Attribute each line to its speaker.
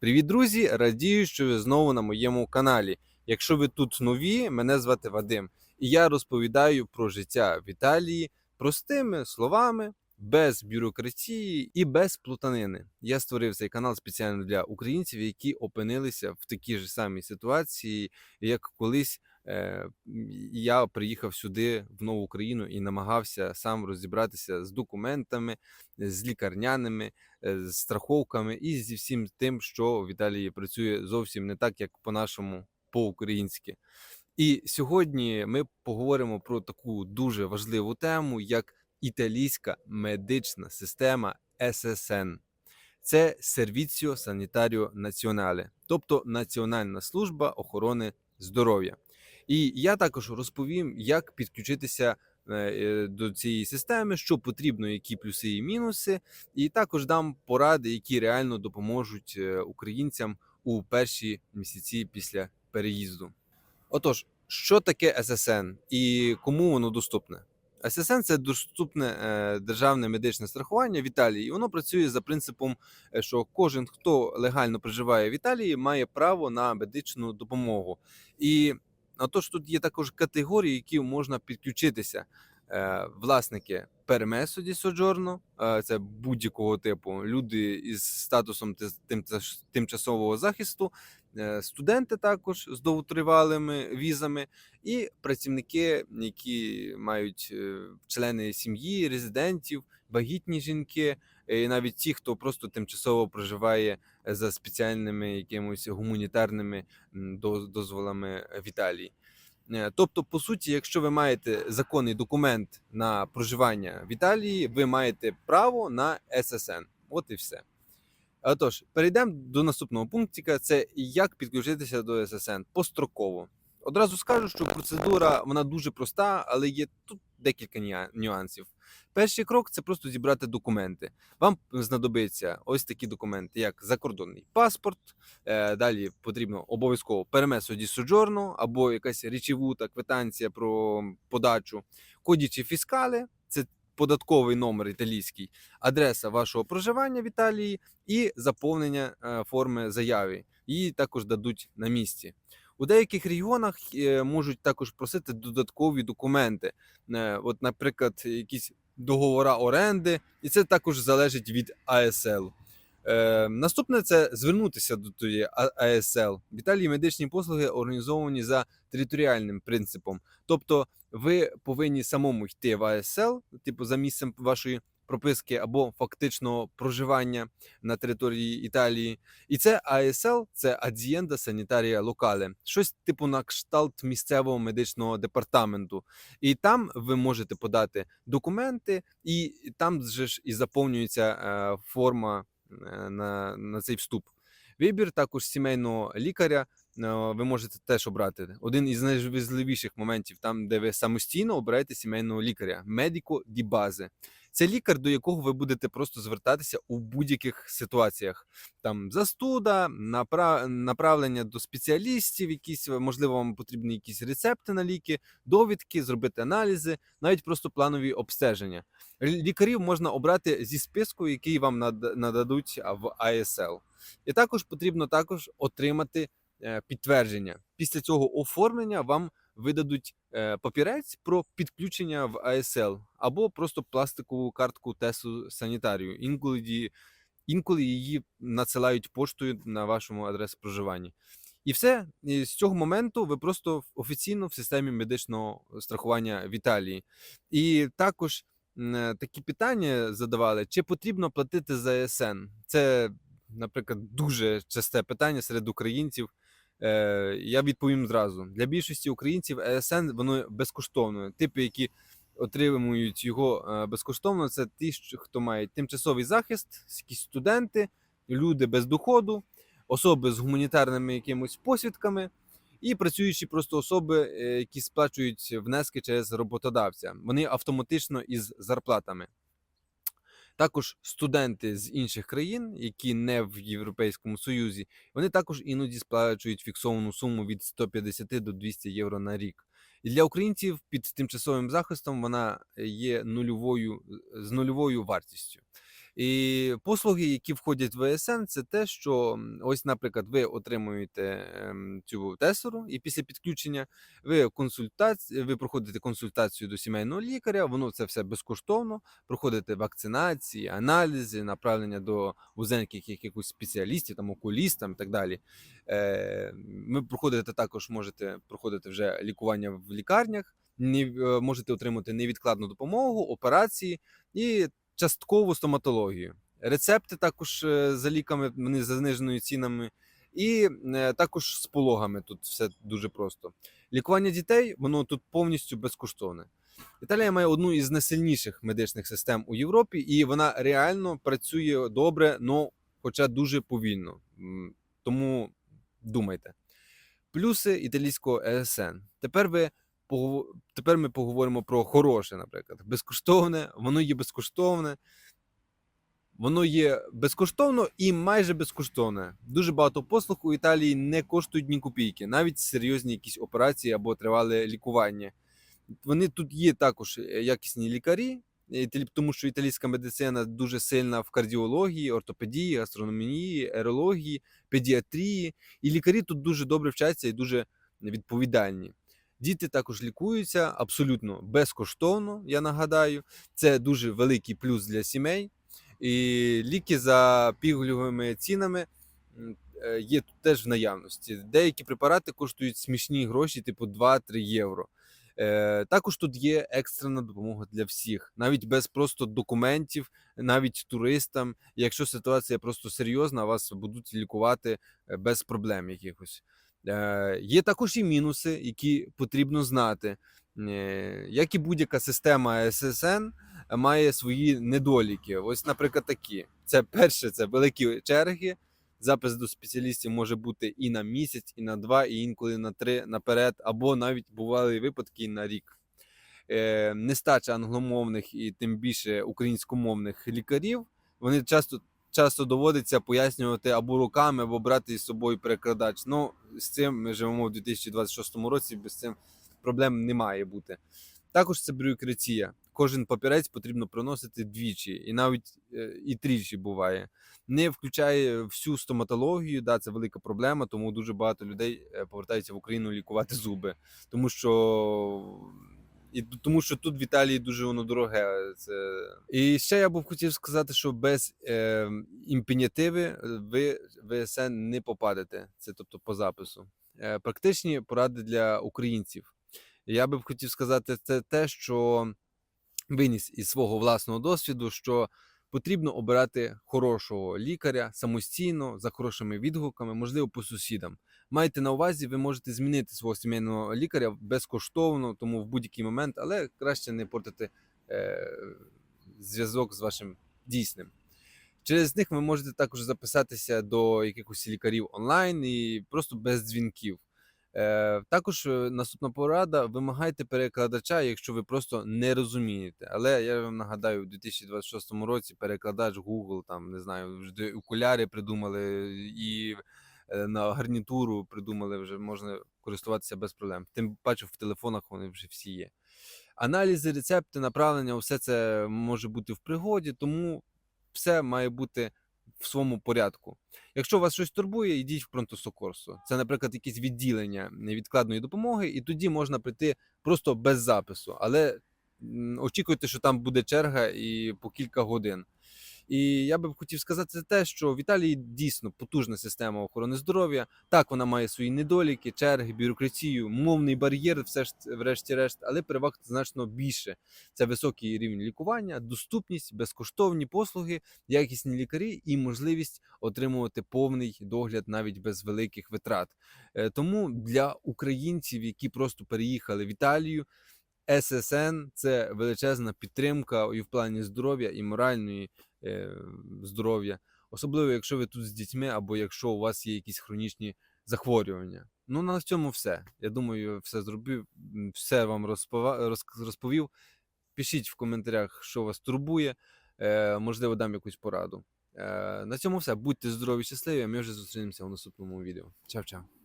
Speaker 1: Привіт, друзі! Радію, що ви знову на моєму каналі. Якщо ви тут нові, мене звати Вадим, і я розповідаю про життя в Італії простими словами, без бюрократії і без плутанини. Я створив цей канал спеціально для українців, які опинилися в такій ж самій ситуації, як колись я приїхав сюди в нову країну і намагався сам розібратися з документами, з лікарняними е, з страховками і зі всім тим, що в Італії працює зовсім не так, як по-нашому, по-українськи. І сьогодні ми поговоримо про таку дуже важливу тему, як італійська медична система ССН. Це Сервіціо Санітаріо Націонале, тобто Національна служба охорони здоров'я. І я також розповім, як підключитися е, е, до цієї системи, що потрібно, які плюси і мінуси, і також дам поради, які реально допоможуть е, українцям у перші місяці після переїзду. Отож, що таке ССН і кому воно доступне? ССН це доступне державне медичне страхування в Італії. І воно працює за принципом, що кожен, хто легально проживає в Італії, має право на медичну допомогу. І отож, тут є також категорії, які можна підключитися. Е, Власники пермесо ді соджорно, е, це будь-якого типу люди із статусом тимчасового захисту, е, студенти також з довготривалими візами, і працівники, які мають члени сім'ї, резидентів, вагітні жінки, і навіть ті, хто просто тимчасово проживає е, за спеціальними якимось гуманітарними дозволами в Італії. Е, Тобто, по суті, якщо ви маєте законний документ на проживання в Італії, ви маєте право на ССН. От і все. Отож, перейдемо до наступного пунктика: це як підключитися до ССН построково. Одразу скажу, що процедура вона дуже проста, але є тут декілька нюансів. Перший крок це просто зібрати документи. Вам знадобиться ось такі документи, як закордонний паспорт. Е, далі потрібно обов'язково перемесо ді соджорно або якась речевута квитанція про подачу, кодічі фіскали. Це податковий номер італійський, адреса вашого проживання в Італії і заповнення е, форми заяви. Її також дадуть на місці. У деяких регіонах е, можуть також просити додаткові документи, Е, от, наприклад, якісь договора оренди, і це також залежить від АСЛ. Е, наступне це звернутися до А- АСЛ. В Італії медичні послуги організовані за територіальним принципом. Тобто, ви повинні самому йти в АСЛ, типу за місцем вашої прописки або фактичного проживання на території Італії. І це АСЛ, це Azienda Sanitaria Locale, щось типу на кшталт місцевого медичного департаменту. І там ви можете подати документи, і там же ж і заповнюється е, форма е, на, на цей вступ. Вибір також сімейного лікаря. е, Ви можете теж обрати один із найважливіших моментів, там де ви самостійно обираєте сімейного лікаря медико ді бази. Це лікар, до якого ви будете просто звертатися у будь-яких ситуаціях. Там застуда, напра- направлення до спеціалістів, якісь можливо вам потрібні якісь рецепти на ліки, довідки, зробити аналізи, навіть просто планові обстеження. Лікарів можна обрати зі списку, який вам над- нададуть в АСЛ. І також потрібно також отримати підтвердження. Після цього оформлення вам видадуть е, папірець про підключення в АСЛ або просто пластикову картку тесту санітарію. Інколи, інколи її надсилають поштою на вашому адресу проживання. І все І з цього моменту ви просто офіційно в системі медичного страхування в Італії. І також е, такі питання задавали: чи потрібно платити за СН? Це, наприклад, дуже часте питання серед українців. Е, я відповім зразу: для більшості українців ЕСН воно безкоштовно. Типи, які отримують його е, безкоштовно, це ті, хто має тимчасовий захист, якісь студенти, люди без доходу, особи з гуманітарними якимось посвідками. І працюючі просто особи, е, які сплачують внески через роботодавця, вони автоматично із зарплатами. Також студенти з інших країн, які не в Європейському Союзі, вони також іноді сплачують фіксовану суму від 150 до 200 євро на рік. І для українців під тимчасовим захистом вона є нульовою з нульовою вартістю. І послуги, які входять в ВСН, це те, що ось, наприклад, ви отримуєте ем, цю тесеру, і після підключення ви консультацію, ви проходите консультацію до сімейного лікаря, воно це все безкоштовно. Проходите вакцинації, аналізи, направлення до вузеньких якихось спеціалістів, там окулістам і так далі. Е, Ми проходите також, можете проходити вже лікування в лікарнях, не, можете отримати невідкладну допомогу, операції і часткову стоматологію. Рецепти також е, за ліками, вони за зниженою цінами, і е, також з пологами тут все дуже просто. Лікування дітей воно тут повністю безкоштовне. Італія має одну із найсильніших медичних систем у Європі, і вона реально працює добре, но хоча дуже повільно. Тому думайте. Плюси італійського ЕСН. Тепер ви тепер ми поговоримо про хороше, наприклад. Безкоштовне, воно є безкоштовне. Воно є безкоштовно і майже безкоштовне. Дуже багато послуг у Італії не коштують ні копійки, навіть серйозні якісь операції або тривале лікування. Вони тут є також е, якісні лікарі, е, тому що італійська медицина дуже сильна в кардіології, ортопедії, гастрономії, ерології, педіатрії. І лікарі тут дуже добре вчаться і дуже відповідальні. Діти також лікуються абсолютно безкоштовно, я нагадаю. Це дуже великий плюс для сімей. І ліки за пільговими цінами е, є тут теж в наявності. Деякі препарати коштують смішні гроші, типу 2-3 євро. Е, також тут є екстрена допомога для всіх, навіть без просто документів, навіть туристам. Якщо ситуація просто серйозна, вас будуть лікувати е, без проблем якихось. Е, є також і мінуси, які потрібно знати. Е, як і будь-яка система ССН має свої недоліки. Ось, наприклад, такі: це перше, це великі черги. Запис до спеціалістів може бути і на місяць, і на два, і інколи на три наперед, або навіть бували випадки на рік. Е, нестача англомовних і тим більше українськомовних лікарів. Вони часто часто доводиться пояснювати або руками, або брати із собою перекладач. Ну, з цим ми живемо в 2026 році, без цим проблем не має бути. Також це бюрократія. Кожен папірець потрібно приносити двічі, і навіть е, і тричі буває. Не включає всю стоматологію. Да, це велика проблема, тому дуже багато людей е, повертаються в Україну лікувати зуби, тому що. І тому що тут в Італії дуже воно дороге. Це... І ще я б хотів сказати, що без е, імпенятиви е, ви в ВСН не попадете. Це тобто по запису. Е, практичні поради для українців. Я би хотів сказати, це те, що виніс із свого власного досвіду, що потрібно обирати хорошого лікаря самостійно, за хорошими відгуками, можливо, по сусідам. Майте на увазі, ви можете змінити свого сімейного лікаря безкоштовно, тому в будь-який момент, але краще не портити е, зв'язок з вашим дійсним. Через них ви можете також записатися до якихось лікарів онлайн і просто без дзвінків. Е, також е, наступна порада: вимагайте перекладача, якщо ви просто не розумієте. Але я вам нагадаю, у 2026 році перекладач Google, там не знаю, вже окуляри придумали і на гарнітуру придумали, вже можна користуватися без проблем. Тим паче в телефонах вони вже всі є. Аналізи, рецепти, направлення, все це може бути в пригоді, тому все має бути в своєму порядку. Якщо вас щось турбує, йдіть в пронтосокорсу. Це, наприклад, якісь відділення невідкладної допомоги, і тоді можна прийти просто без запису. Але очікуйте, що там буде черга і по кілька годин. І я би хотів сказати те, що в Італії дійсно потужна система охорони здоров'я. Так, вона має свої недоліки, черги, бюрократію, мовний бар'єр, все ж врешті-решт, але переваг значно більше. Це високий рівень лікування, доступність, безкоштовні послуги, якісні лікарі і можливість отримувати повний догляд навіть без великих витрат. Е, Тому для українців, які просто переїхали в Італію, ССН це величезна підтримка і в плані здоров'я і моральної здоров'я, особливо якщо ви тут з дітьми або якщо у вас є якісь хронічні захворювання. Ну на цьому все. Я думаю, все зробив, все вам розповів. Пишіть в коментарях, що вас турбує. Е, можливо, дам якусь пораду. Е, на цьому все. Будьте здорові, щасливі. Ми вже зустрінемося у наступному відео. Чао-чао.